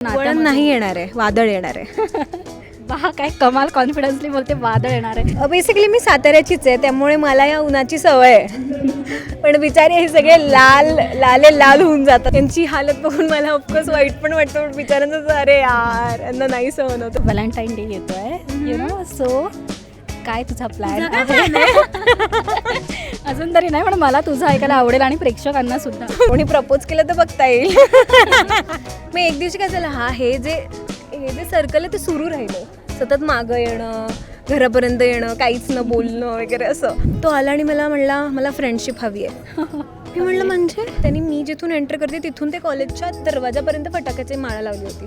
वळण नाही येणार आहे वादळ येणार आहे. वा काय कमाल कॉन्फिडन्सली बोलते वादळ येणार आहे. बेसिकली मी साताऱ्याचीच आहे त्यामुळे मला या उन्हाची सवय आहे. पण बिचारे हे सगळे लाल लाले लाल होऊन जातात. त्यांची हालत बघून मला ऑफकोर्स वाईट पण वाटतं पण बिचाऱ्यांचं असं, अरे यार यांना नाही सहन होतं व्हॅलेंटाईन डे येतोय यु नो सो काय तुझा प्लॅन अजून तरी नाही पण मला तुझं ऐकायला आवडेल आणि प्रेक्षकांना सुद्धा. कोणी प्रपोज केलं तर बघता येईल. मग एक दिवशी काय झालं हा हे जे हे जे सर्कल आहे ते सुरू राहिलं. सतत मागं येणं घरापर्यंत येणं काहीच न बोलणं वगैरे असं. तो आला आणि मला म्हणला मला फ्रेंडशिप हवी आहे. मी म्हणलं म्हणजे? त्यांनी मी जिथून एंटर करते तिथून ते कॉलेजच्या दरवाजापर्यंत फटाक्याची माळा लावली होती.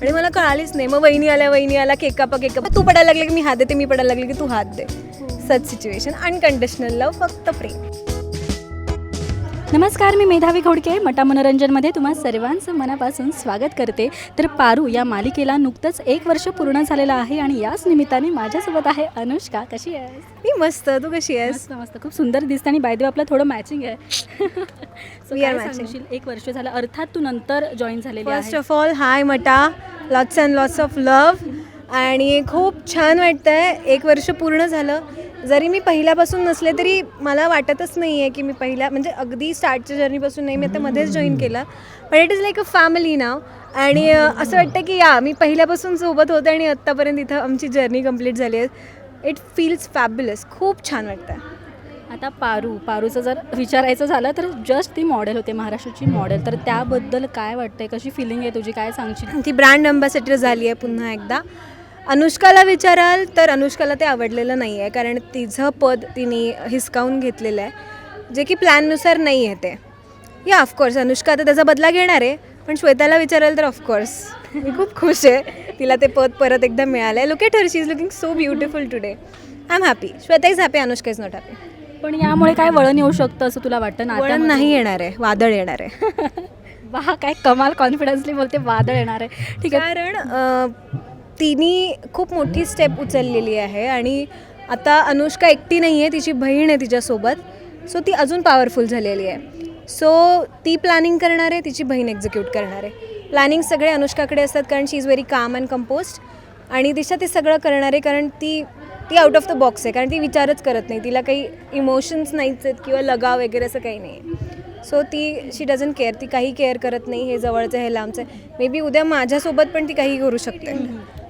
आणि मला कळालीच नाही. मग वहिनी आल्या वहिनी आला केकापा केकापा. तू पडायला लागले की मी हात देते मी पडायला लागले की तू हात दे. सच सिच्युएशन अनकंडिशनल लव फक्त प्रेम. नमस्कार मी मेधावी घोडके. मटा मनोरंजनमध्ये तुम्हा सर्वांचं मनापासून स्वागत करते. तर पारू या मालिकेला नुकतंच एक वर्ष पूर्ण झालेलं आहे आणि याच निमित्ताने माझ्यासोबत आहे अनुष्का. कशी आहेस? मी मस्त. तू कशी आहेस? मस्त मस्त. खूप सुंदर दिसते आणि बायदेव आपलं थोडं मॅचिंग आहे. So We are काय matching. सांगशील? एक वर्ष झालं. अर्थात तू नंतर जॉईन झालेली फर्स्ट आहे of all hi Mata. Lots and lots of love आणि खूप छान वाटतंय. एक वर्ष पूर्ण झालं. जरी मी पहिल्यापासून नसले तरी मला वाटतच नाही आहे की मी पहिल्या म्हणजे अगदी स्टार्टच्या जर्नीपासून नाही मी आता मध्येच जॉईन केलं. पण it is like a family नाव आणि असं वाटतं की या मी पहिल्यापासून सोबत होते आणि आत्तापर्यंत इथं आमची जर्नी कंप्लीट झाली आहे. इट फील्स फॅब्युलस खूप छान वाटतं आता पारू पारूचं जर विचारायचं झालं तर जस्ट ती मॉडेल होते महाराष्ट्राची मॉडेल तर त्याबद्दल काय वाटतंय? कशी फिलिंग आहे तुझी? काय सांगशील? ती ब्रँड अंबॅसेडर झाली आहे पुन्हा एकदा. अनुष्काला विचाराल तर अनुष्काला ते आवडलेलं नाही आहे कारण तिचं पद तिने हिसकावून घेतलेलं आहे. जे की प्लॅननुसार नाही आहे ते. या ऑफकोर्स अनुष्का आता त्याचा बदला घेणार आहे पण श्वेताला विचाराल तर ऑफकोर्स मी खूप खुश आहे तिला ते पद परत एकदा मिळालं आहे look at her she is looking so beautiful today I am happy Shweta is happy Anushka is not happy पण यामुळे काय वळण येऊ शकतं असं तुला वाटतं ना वळण नाही येणार आहे वादळ येणार आहे. वा काय कमाल कॉन्फिडन्सली बोलते वादळ येणार आहे. ठीक आहे. कारण तिने खूप मोठी स्टेप उचललेली आहे आणि आता अनुष्का एकटी नाही आहे तिची बहीण आहे तिच्यासोबत. सो ती अजून पॉवरफुल झालेली आहे. सो ती प्लॅनिंग करणार आहे तिची बहीण एक्झिक्यूट करणार. आहे प्लॅनिंग सगळे अनुष्काकडे असतात कारण she is very calm and composed आणि दिशा ते सगळं करणार आहे कारण ती ती आउट ऑफ द बॉक्स आहे कारण ती विचारच करत नाही. तिला काही इमोशन्स नाहीच आहेत किंवा लगाव वगैरे असं काही नाही. आहे सो ती शी डझंट केअर ती काही केअर करत नाही हे जवळचं हे लांबचं. मे बी उद्या माझ्यासोबत पण ती काही करू शकते.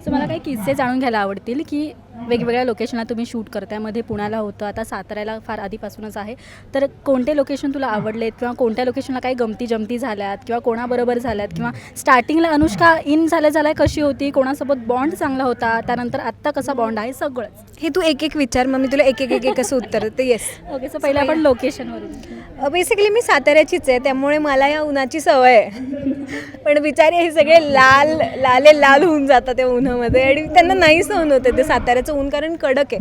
सो मला काही किस्से जाणून घ्यायला आवडतील की वेगवेगळ्या लोकेशनला तुम्ही शूट करताय. मध्ये पुण्याला होतं. आता साताऱ्याला फार आधीपासूनच आहे. तर कोणते लोकेशन तुला आवडलेत? किंवा कोणत्या लोकेशनला काही गमती जमती झाल्यात? किंवा कोणाबरोबर झाल्यात? किंवा स्टार्टिंगला अनुष्का इन झाल्या झाल्या कशी होती? कोणासोबत बॉन्ड चांगला होता? त्यानंतर आत्ता कसा बॉन्ड आहे? सगळंच. हे तू एक एक विचार. मग मी तुला एक एक एक एक असं उत्तर? देते येस ओके सो पहिले आपण लोकेशनवरून बेसिकली मी साताऱ्याचीच आहे. त्यामुळे मला या उन्हाची सवय आहे. पण बिचारे हे सगळे लाल लाले लाल होऊन जातात त्या उन्हामध्ये. आणि त्यांना नाही सहन होते ते साताऱ्याचं ऊन कारण कडक आहे.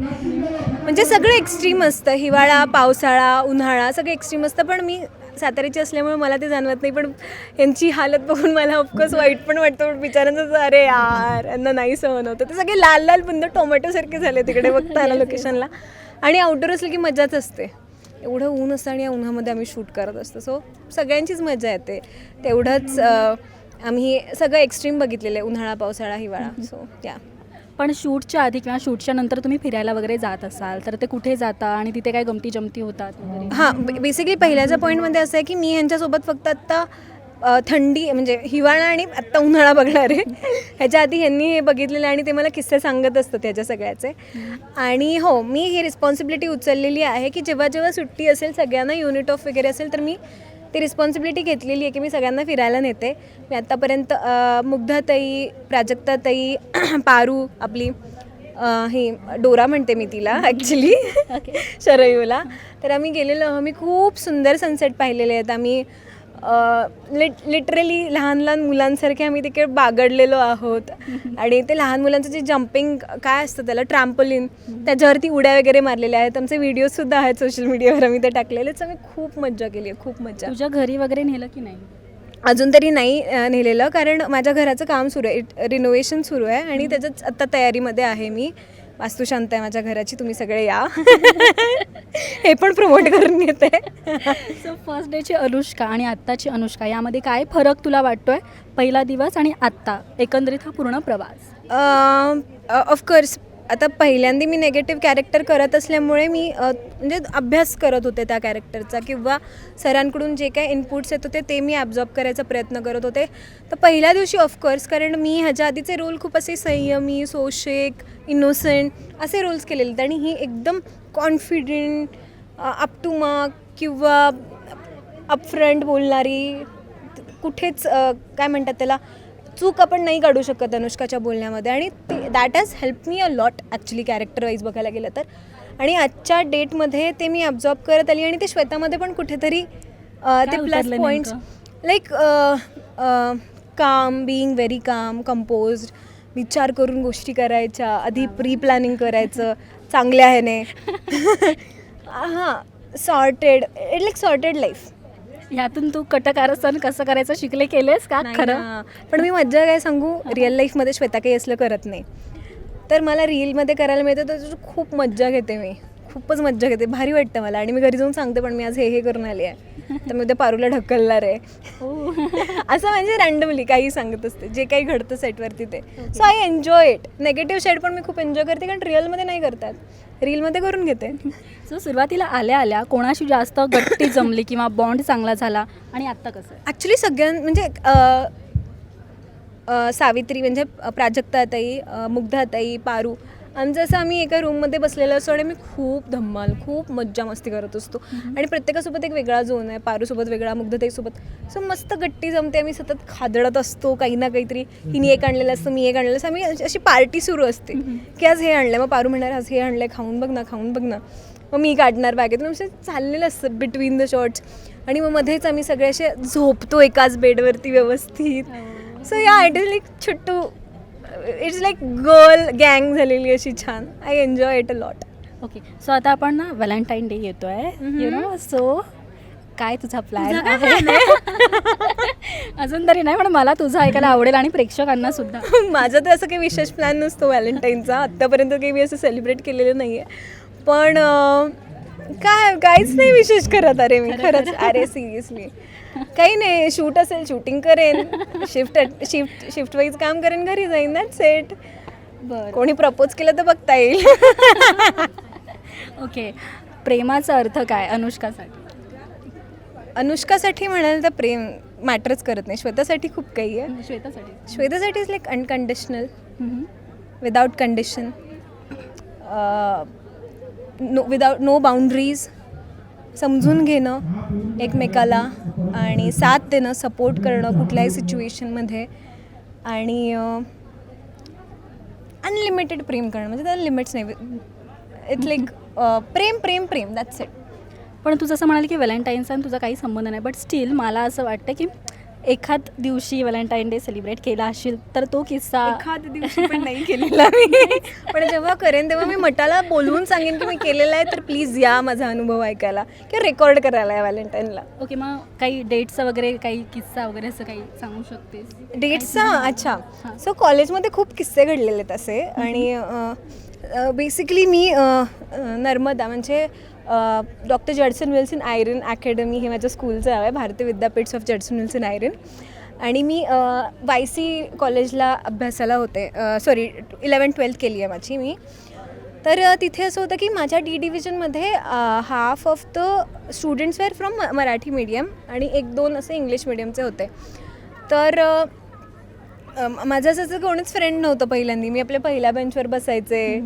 म्हणजे सगळं एक्स्ट्रीम असतं. हिवाळा पावसाळा उन्हाळा सगळं एक्स्ट्रीम असतं. पण मी साताऱ्याची असल्यामुळे मला ते जाणवत नाही. पण यांची हालत बघून मला ऑफकोर्स वाईट पण वाटतं. पण असं, अरे यार यांना नाही सहन होतं. ते सगळे लाल लाल बुंद टोमॅटोसारखे झाले तिकडे बघताना लोकेशनला आणि आउटडोर असलं की मजाच असते. एवढं ऊन असतं आणि या उन्हामध्ये आम्ही शूट करत असतो. सो सगळ्यांचीच मजा येते. तेवढंच आम्ही सगळं एक्स्ट्रीम बघितलेलं आहे. उन्हाळा पावसाळा हिवाळा. सो या पण शूटच्या आधी किंवा शूटच्या नंतर तुम्ही फिरायला वगैरे जात असाल तर ते कुठे जाता आणि तिथे काय गमती जमती होतात वगैरे? हां बेसिकली पहिल्याच्या पॉईंटमध्ये असं आहे की मी ह्यांच्यासोबत फक्त आत्ता अ, थंडी म्हणजे हिवाळा आणि आत्ता उन्हाळा बघणार आहे. ह्याच्या आधी ह्यांनी हे बघितलेलं आणि ते मला किस्से सांगत असतात ह्याच्या सगळ्याचे. आणि हो मी ही रिस्पॉन्सिबिलिटी उचललेली आहे की जेव्हा जेव्हा सुट्टी असेल सगळ्यांना युनिट ऑफ वगैरे असेल तर मी ती रिस्पॉन्सिबिलिटी घेतलेली आहे की मी सगळ्यांना फिरायला नेते. मी आत्तापर्यंत मुग्धाताई प्राजक्ताताई पारू आपली ही डोरा म्हणते मी तिला ॲक्च्युली शरयूला. तर आम्ही गेलेलो आम्ही खूप सुंदर सनसेट पाहिलेले आहेत. आम्ही लिट लिटरली लहान लहान मुलांसारखे आम्ही तिकडे बागडलेलो आहोत. आणि ते लहान मुलांचं जे जम्पिंग काय असतं त्याला ट्रॅम्पोलिन त्याच्यावरती उड्या वगैरे मारलेल्या आहेत. आमचे व्हिडिओजसुद्धा आहेत सोशल मीडियावर आम्ही ते टाकलेले. So आम्ही खूप मज्जा केली आहे खूप मज्जा. तुझ्या घरी वगैरे नेलं की नाही? अजून तरी नाही नेलेलं. कारण माझ्या घराचं काम सुरू आहे रिनोव्हेशन सुरू आहे. आणि त्याच्याच आत्ता तयारीमध्ये आहे मी. वास्तुशांत आहे माझ्या घराची तुम्ही सगळे या. हे पण प्रमोट करून घेते सो फर्स्ट डेची अनुष्का आणि आत्ताची अनुष्का यामध्ये काय फरक तुला वाटतोय? पहिला दिवस आणि आत्ता एकंदरीत हा पूर्ण प्रवास. ऑफकोर्स आता पहिल्यांदा मी नेगेटिव्ह कॅरेक्टर करत असल्यामुळे मी म्हणजे अभ्यास करत होते त्या कॅरेक्टरचा किंवा सरांकडून जे काही इनपुट्स येत होते ते मी ॲब्झॉर्ब करायचा प्रयत्न करत होते. तर पहिल्या दिवशी ऑफकोर्स कारण मी ह्याच्या आधीचे रोल खूप असे संयमी सोशेक इनोसेंट असे रोल्स केलेले आणि ही एकदम कॉन्फिडंट अप टू मार्क किंवा अपफ्रंट बोलणारी कुठेच काय म्हणतात त्याला चूक आपण नाही काढू शकत अनुष्काच्या बोलण्यामध्ये. आणि ते that has help me a lot actually character wise बघायला गेलं तर. आणि आजच्या डेटमध्ये ते मी अब्झॉर्ब करत आली आणि ते श्वेतामध्ये पण कुठेतरी ते plus points like calm being very calm composed विचार करून गोष्टी करायच्या आधी प्री प्लॅनिंग करायचं चांगल्या ह्याने. हां sorted it like sorted life ह्यातून तू कटकारस्थान कसं करायचं शिकले केलेस का? खरं? पण मी मज्जा काय सांगू? रिअल लाईफमध्ये श्वेता काही असलं करत नाही. तर मला रीलमध्ये करायला मिळतं तर खूप मज्जा घेते मी. खूपच मज्जा घेते. भारी वाटतं मला. आणि मी घरी जाऊन सांगते पण मी आज हे हे करून आली आहे. तर मी उद्या पारूला ढकलणार आहे. हो. असं म्हणजे रँडमली काही सांगत असते. जे काही घडतं सेटवरती ते. So I enjoy it negative side पण मी खूप एन्जॉय करते कारण रिअलमध्ये नाही करतात. रीलमध्ये करून घेते. सो सुरुवातीला आल्या आल्या कोणाशी जास्त गट्टी जमली किंवा बॉन्ड चांगला झाला? आणि आत्ता कसं? ॲक्च्युली सगळ्यां म्हणजे सावित्री म्हणजे प्राजक्ताताई मुग्धाताई पारू आमचं असं आम्ही एका रूममध्ये बसलेलो असतो आणि मी खूप धम्माल खूप मज्जा मस्ती करत असतो. आणि प्रत्येकासोबत एक वेगळा झोन आहे पारूसोबत वेगळा मुग्धताईसोबत. सो मस्त गट्टी जमते आम्ही सतत खादडत असतो काही ना काहीतरी. हिने एक आणलेलं असतं मी एक आणलेलं असतं. आम्ही अशी- पार्टी सुरू असते. की आज हे आणलं मग पारू म्हणणार आज हे आणलं खाऊन बघ ना खाऊन बघ ना. मग मी काढणार बॅगेतून म्हणजे चाललेलं असतं बिटवीन द शॉर्ट्स आणि मग मध्येच आम्ही सगळे असे झोपतो एकाच बेडवरती व्यवस्थित. So yeah it is like Chhotu it's like girl गँग झालेली अशी छान. I enjoy it a lot okay so आता आपण ना व्हॅलेंटाईन डे येतोय. यु नो सो काय तुझा प्लॅन आहे? अजून तरी नाही पण मला तुझं ऐकायला आवडेल आणि प्रेक्षकांना सुद्धा. माझा तर असं काही विशेष प्लॅन नसतो व्हॅलेंटाईनचा आत्तापर्यंत काही मी असं सेलिब्रेट केलेलं नाही आहे पण काय काहीच नाही विशेष करत. अरे मी खरंच. अरे सिरियसली काही नाही शूट असेल शूटिंग करेन. शिफ्ट शिफ्ट शिफ्ट वाईज काम करेन घरी जाईन दॅट सेट बरं. कोणी प्रपोज केलं तर बघता येईल. ओके प्रेमाचा अर्थ काय अनुष्कासाठी? अनुष्कासाठी म्हणाल तर प्रेम मॅटरच करत नाही. श्वेतासाठी खूप काही आहे. श्वेतासाठी. श्वेतासाठी is like unconditional hmm. Without condition no without no boundaries समजून घेणं एकमेकाला आणि साथ देणं सपोर्ट करणं कुठल्याही सिच्युएशनमध्ये आणि अनलिमिटेड प्रेम करणं म्हणजे त्याला लिमिट्स नाही. इट लाईक प्रेम प्रेम प्रेम. दॅट्स इट पण तू जसं म्हणाली की व्हॅलेंटाईन्सचा आणि तुझा काही संबंध नाही बट स्टील मला असं वाटतं की एखाद दिवशी व्हॅलेंटाईन डे सेलिब्रेट केला असेल तर तो किस्सा एखाद दिवशी पण नाही केलेला मी. पण जेव्हा करेन तेव्हा मी मटाला बोलवून सांगेन की मी केलेला आहे तर प्लीज या माझा अनुभव ऐकायला किंवा रेकॉर्ड करायला आहे व्हॅलेंटाईनला. ओके मग काही डेट्स वगैरे काही किस्सा वगैरे असं काही सांगू शकतेस? डेट्सचा? अच्छा. सो कॉलेजमध्ये खूप किस्से घडलेले आहेत असे. आणि बेसिकली मी नर्मदा म्हणजे doctor Judson Wilson Iron Academy हे माझ्या स्कूलचं नाव आहे भारतीय विद्यापीठ ऑफ जडसन विल्सन आयरन. आणि मी वाय सी कॉलेजला अभ्यासाला होते सॉरी इलेवन ट्वेल्थ केली आहे माझी मी. तर तिथे असं होतं की माझ्या D डिव्हिजनमध्ये half of the students were from Marathi medium आणि एक दोन असे इंग्लिश मिडियमचे होते. तर माझं असं असं कोणीच फ्रेंड नव्हतं पहिल्यांदा. मी आपल्या पहिल्या बेंचवर बसायचे.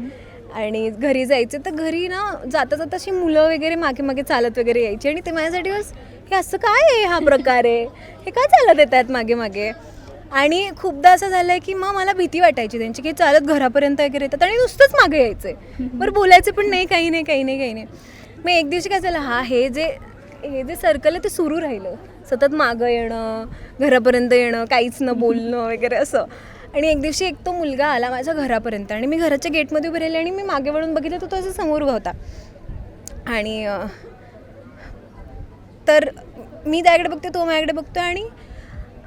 आणि घरी जायचे तर घरी ना जाता जाता अशी मुलं वगैरे मागे मागे चालत वगैरे यायची आणि ते माझ्यासाठी बस हे असं काय आहे हा प्रकार आहे? हे काय चालत येत आहेत मागे मागे? आणि खूपदा असं झालं आहे की मग मला भीती वाटायची त्यांची की चालत घरापर्यंत वगैरे येतात आणि नुसतंच मागे यायचे बरं बोलायचं पण नाही काही नाही काही नाही काही नाही. मग एक दिवशी काय झालं हा हे जे हे जे सर्कल आहे ते सुरू राहिलं. सतत मागं येणं घरापर्यंत येणं काहीच न बोलणं वगैरे असं. आणि एक दिवशी एक तो मुलगा आला माझ्या घरापर्यंत आणि मी घराच्या गेटमध्ये उभी राहिली आणि मी मागे वळून बघितलं तर तो असं समोर उभा होता. आणि तर मी त्याकडे बघते तो माझ्याकडे बघतो आणि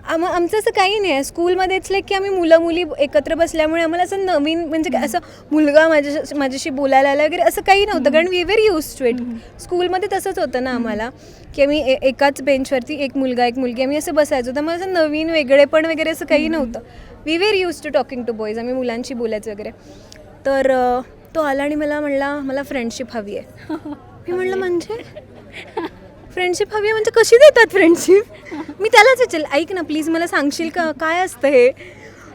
आम आमचं असं काही नाही आहे. स्कूलमध्येच लाईक की आम्ही मुलं मुली एकत्र बसल्यामुळे आम्हाला असं नवीन म्हणजे काय असं मुलगा माझ्या माझ्याशी बोलायला आला वगैरे असं काही नव्हतं. कारण we very use to it स्कूलमध्ये तसंच होतं ना आम्हाला. की आम्ही एकाच बेंचवरती एक मुलगा एक मुलगी आम्ही असं बसायचो. तर मला असं नवीन वेगळेपण वगैरे असं काही नव्हतं. We very use to talking to boys आम्ही मुलांशी बोलायचं वगैरे. तर तो आला आणि मला म्हणला मला फ्रेंडशिप हवी आहे. मी म्हणलं म्हणजे? फ्रेंडशिप हवी आहे म्हणजे कशी देतात फ्रेंडशिप मी त्यालाच विचारेल ऐक ना प्लीज मला सांगशील का? काय असतं हे?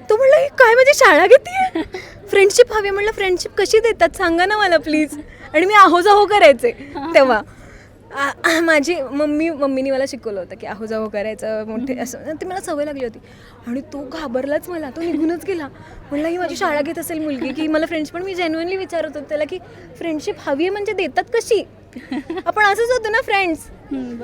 तो म्हणला "ही काय माझी शाळा घेते फ्रेंडशिप हवी आहे." म्हणलं फ्रेंडशिप कशी देतात? सांगा ना मला प्लीज आणि मी आहो जाहो करायचे तेव्हा. आ- माझी मम्मी मम्मीने मला शिकवलं होतं की आहो जाहो करायचं मोठे असं. ती मला सवय लागली होती. आणि तो घाबरलाच मला. तो निघूनच गेला. म्हणला ही माझी शाळा घेत असेल मुलगी की मला फ्रेंड्स पण मी जेन्युअनली विचारत होते त्याला की फ्रेंडशिप हवी आहे म्हणजे देतात कशी? आपण असंच होतो ना फ्रेंड्स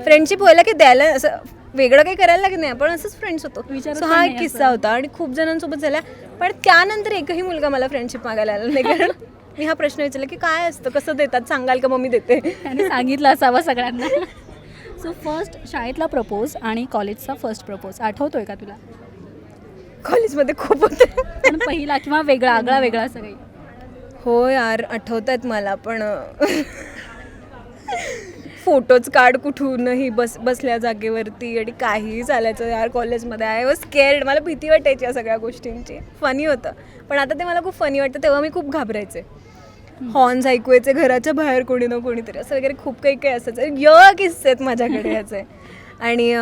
फ्रेंडशिप व्हायला की द्यायला असं वेगळं काही करायला लागत नाही. आपण असंच फ्रेंड्स होतो. विचारत हा एक. किस्सा होता. आणि खूप जणांसोबत झाला. पण त्यानंतर एकही मुलगा मला फ्रेंडशिप मागायला आला नाही. कारण मी हा प्रश्न विचारला की काय असतं? कसं देतात? सांगाल का मम्मी देते? त्याने सांगितलं असावं सगळ्यांना. सो फर्स्ट शाळेतला प्रपोज आणि कॉलेजचा फर्स्ट प्रपोज आठवतोय का तुला? कॉलेजमध्ये खूप होते. पण पहिला किंवा वेगळा आगळा वेगळा असं काही. हो यार आठवत आहेत मला पण फोटोज काढ कुठूनही बस बसल्या जागेवरती आणि काहीही चालायचं. यार कॉलेजमध्ये आय वॉज स्केअर्ड मला भीती वाटायची या सगळ्या गोष्टींची. फनी होतं. पण आता ते मला खूप फनी वाटतं. तेव्हा मी खूप घाबरायचे. हॉर्न्स ऐकू यायचे घराच्या बाहेर कोणी ना कोणीतरी. असं वगैरे खूप काही काही असायचं य किस्से आहेत माझ्याकडे याचे. आणि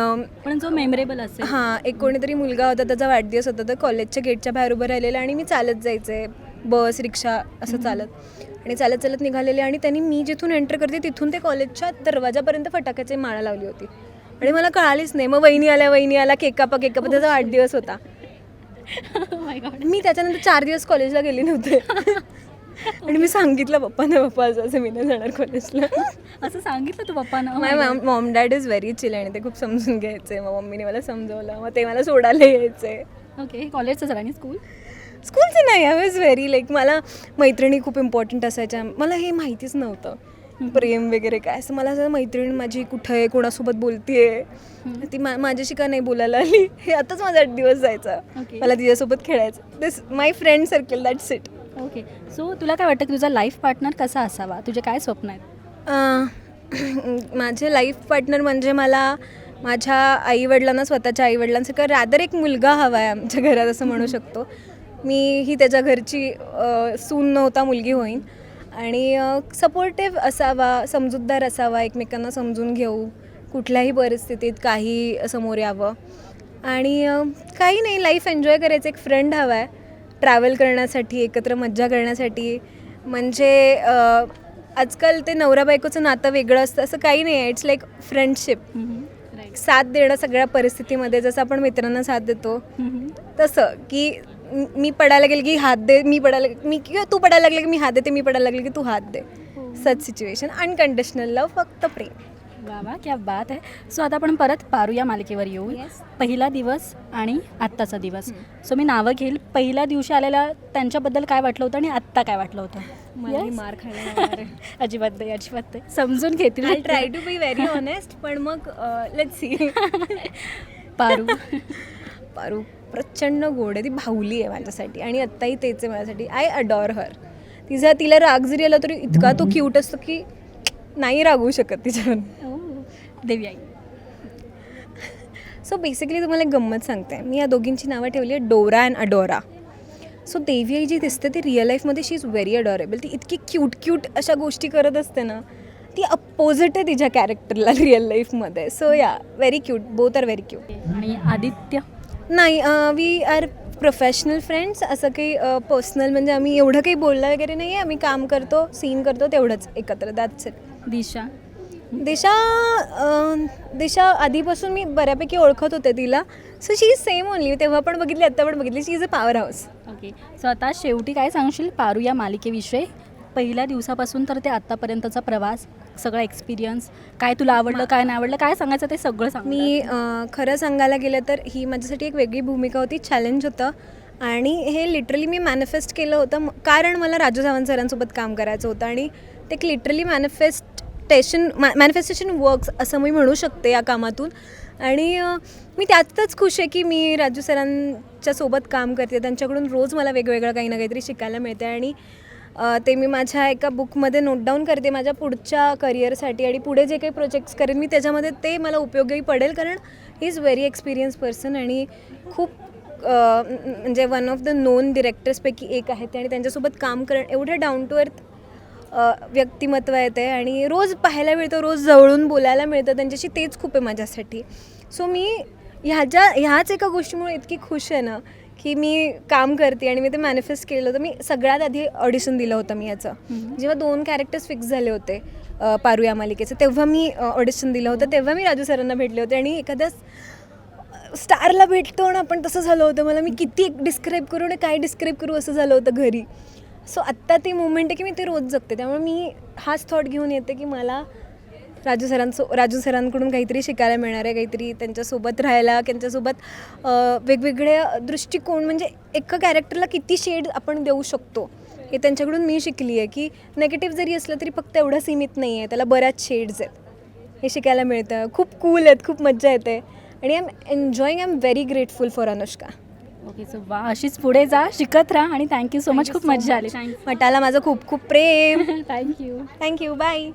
पण जो मेमरेबल असेल. हां एक कोणीतरी मुलगा होता त्याचा वाढदिवस होता तर कॉलेजच्या गेटच्या बाहेर उभं राहिलेला आणि मी चालत जायचे. बस रिक्षा असं चालत. आणि चालत चालत निघालेले आणि त्यांनी मी जिथून एंटर करते तिथून ते कॉलेजच्या दरवाजापर्यंत फटाक्याची माळा लावली होती. आणि मला कळालीच नाही. मग वहिनी आल्या वहिनी आला केकापा केकापा त्याचा वाढदिवस होता. गॉड मी त्याच्यानंतर चार दिवस कॉलेजला गेले नव्हते. आणि मी सांगितलं पप्पांना पप्पा असं असं मी नाही जाणार कॉलेजला असं सांगितलं तू पप्पांना? My mom mom dad is very chill आणि ते खूप समजून घ्यायचे. मग मम्मीने मला समजवलं. मग ते मला सोडायला यायचे. ओके हे कॉलेजचं झालं आणि स्कूल स्कूलचे नाही. आय वॉज व्हेरी लाईक मला मैत्रिणी खूप इम्पॉर्टंट असायच्या. मला हे माहितीच नव्हतं. प्रेम वगैरे काय. असं मला असं मैत्रीण माझी कुठं आहे कोणासोबत बोलतीये ती मा माझ्याशी का नाही बोलायला आली? हे आताच माझा आठ दिवस जायचा. मला तिच्यासोबत खेळायचं. This my friend circle that's it okay. So तुला काय वाटतं की तुझा लाईफ पार्टनर कसा असावा? तुझे काय स्वप्न आहेत? माझे लाईफ पार्टनर म्हणजे मला माझ्या आईवडिलांना स्वतःच्या आईवडिलांसारखं रादर एक मुलगा हवा आहे आमच्या घरात असं म्हणू शकतो. मी ही त्याच्या घरची सून नव्हता मुलगी होईन. आणि सपोर्टिव्ह असावा समजूतदार असावा एकमेकांना समजून घेऊ कुठल्याही परिस्थितीत काही समोर यावं. आणि काही नाही लाईफ एन्जॉय करायचं एक फ्रेंड हवा आहे. ट्रॅव्हल करण्यासाठी एकत्र मज्जा करण्यासाठी. म्हणजे आजकाल ते नवरा बायकोचं नातं वेगळं असतं असं काही नाही आहे. इट्स लाईक फ्रेंडशिप साथ देणं सगळ्या परिस्थितीमध्ये जसं आपण मित्रांना साथ देतो तसं की म- मी पडायला गेले की हात दे मी पडायला मी किंवा तू पडायला लागले की मी हात देते मी पडायला लागले की तू हात दे. सच सिच्युएशन अनकंडिशनल लव फक्त प्रेम. वा वा क्या बात आहे सो आता आपण परत पारू या मालिकेवर येऊ Yes. पहिला दिवस आणि आत्ताचा दिवस. सो मी नावं घेईल. पहिल्या दिवशी आलेल्या त्यांच्याबद्दल काय वाटलं होतं आणि आत्ता काय वाटलं होतं? मला Yes? मार खायला अजिबात नाही अजिबात नाही. समजून घेतील try to be very honest पण मग लेट सी पारू. पारू. प्रचंड गोड आहे. ती भावली आहे माझ्यासाठी आणि आत्ताही तेच आहे माझ्यासाठी. आय अडॉर हर तिचा तिला राग जरी आला तरी इतका तो क्यूट असतो की नाही रागवू शकत तिच्यावर. देवी आई. सो बेसिकली तुम्हाला एक गंमत सांगते. मी या दोघींची नावं ठेवली आहे डोरा अँड अडोरा. सो देवी आई जी दिसते ती रिअल लाईफमध्ये शी इज व्हेरी अडॉरेबल ती इतकी क्यूट क्यूट अशा गोष्टी करत असते ना ती अपोजिट आहे तिच्या कॅरेक्टरला रिअल लाईफमध्ये so yeah very cute both are very cute आणि आदित्य? नाही वी आर प्रोफेशनल फ्रेंड्स असं काही पर्सनल म्हणजे आम्ही एवढं काही बोललं वगैरे नाही आहे आम्ही काम करतो सीन करतो तेवढंच एकत्र. दॅट्स इट दिशा? दिशा अं, दिशा आधीपासून मी बऱ्यापैकी ओळखत होते तिला. So she is same only तेव्हा पण बघितली आत्ता पण बघितली. She is a powerhouse okay so आता शेवटी काय सांगशील? पारू या मालिकेविषयी. पहिल्या दिवसापासून तर ते आत्तापर्यंतचा प्रवास सगळा एक्सपिरियन्स काय तुला आवडलं काय नाही आवडलं काय सांगायचं ते सगळं सांग मी अं, खरं सांगायला गेलं तर ही माझ्यासाठी एक वेगळी भूमिका होती चॅलेंज होतं. आणि हे लिटरली मी मॅनिफेस्ट केलं होतं. म- कारण मला राजू सावंत सरांसोबत काम करायचं होतं आणि ते एक लिटरली मॅनिफेस्टेशन मॅनिफेस्टेशन वर्क्स असं मी म्हणू शकते या कामातून. आणि मी त्यातच खुश आहे की मी राजू सरांच्या सोबत काम करते. त्यांच्याकडून रोज मला वेगवेगळं काही ना काहीतरी शिकायला मिळते आणि ते मी माझ्या एका बुकमध्ये नोट डाऊन करते माझ्या पुढच्या करिअरसाठी आणि पुढे जे काही प्रोजेक्ट्स करेन मी त्याच्यामध्ये ते मला उपयोगी पडेल कारण he is very experience person आणि खूप म्हणजे वन ऑफ द नोन डिरेक्टर्सपैकी एक आहेत. ते आणि त्यांच्यासोबत काम करणं एवढं डाऊन टू अर्थ व्यक्तिमत्व आहे ते आणि रोज पाहायला मिळतं रोज जवळून बोलायला मिळतं. त्यांच्याशी तेच खूप आहे माझ्यासाठी. सो मी ह्याच्या ह्याच एका गोष्टीमुळे इतकी खुश आहे ना की मी काम करते आणि मी ते मॅनिफेस्ट केलं होतं मी सगळ्यात आधी ऑडिशन दिलं होतं मी याचं. जेव्हा दोन कॅरेक्टर्स फिक्स झाले होते पारू या मालिकेचं तेव्हा मी ऑडिशन दिलं होतं. तेव्हा मी राजू सरांना भेटले होते आणि एखाद्या स्टारला भेटतो ना आपण तसं झालं होतं. मला मी किती डिस्क्राईब करू आणि काय डिस्क्राईब करू असं झालं होतं घरी. सो आत्ता ती मुवमेंट आहे की मी ते रोज जगते. त्यामुळे मी हाच थॉट घेऊन येते की मला राजू सरांसो राजू सरांकडून काहीतरी शिकायला मिळणार आहे काहीतरी त्यांच्यासोबत राहायला त्यांच्यासोबत वेगवेगळ्या वेगवेगळे दृष्टिकोन म्हणजे एका कॅरेक्टरला किती शेड आपण देऊ शकतो हे त्यांच्याकडून मी शिकली आहे की नेगेटिव्ह जरी असलं तरी फक्त एवढं सीमित नाही आहे त्याला बऱ्याच शेड्स आहेत. हे शिकायला मिळतं. खूप कूल आहेत खूप मज्जा येते. आणि I am enjoying I am very grateful for Anushka. Okay so वा अशीच पुढे जा शिकत राहा आणि थँक्यू सो मच खूप मजा आली. मटाला माझं खूप खूप प्रेम. Thank you thank you bye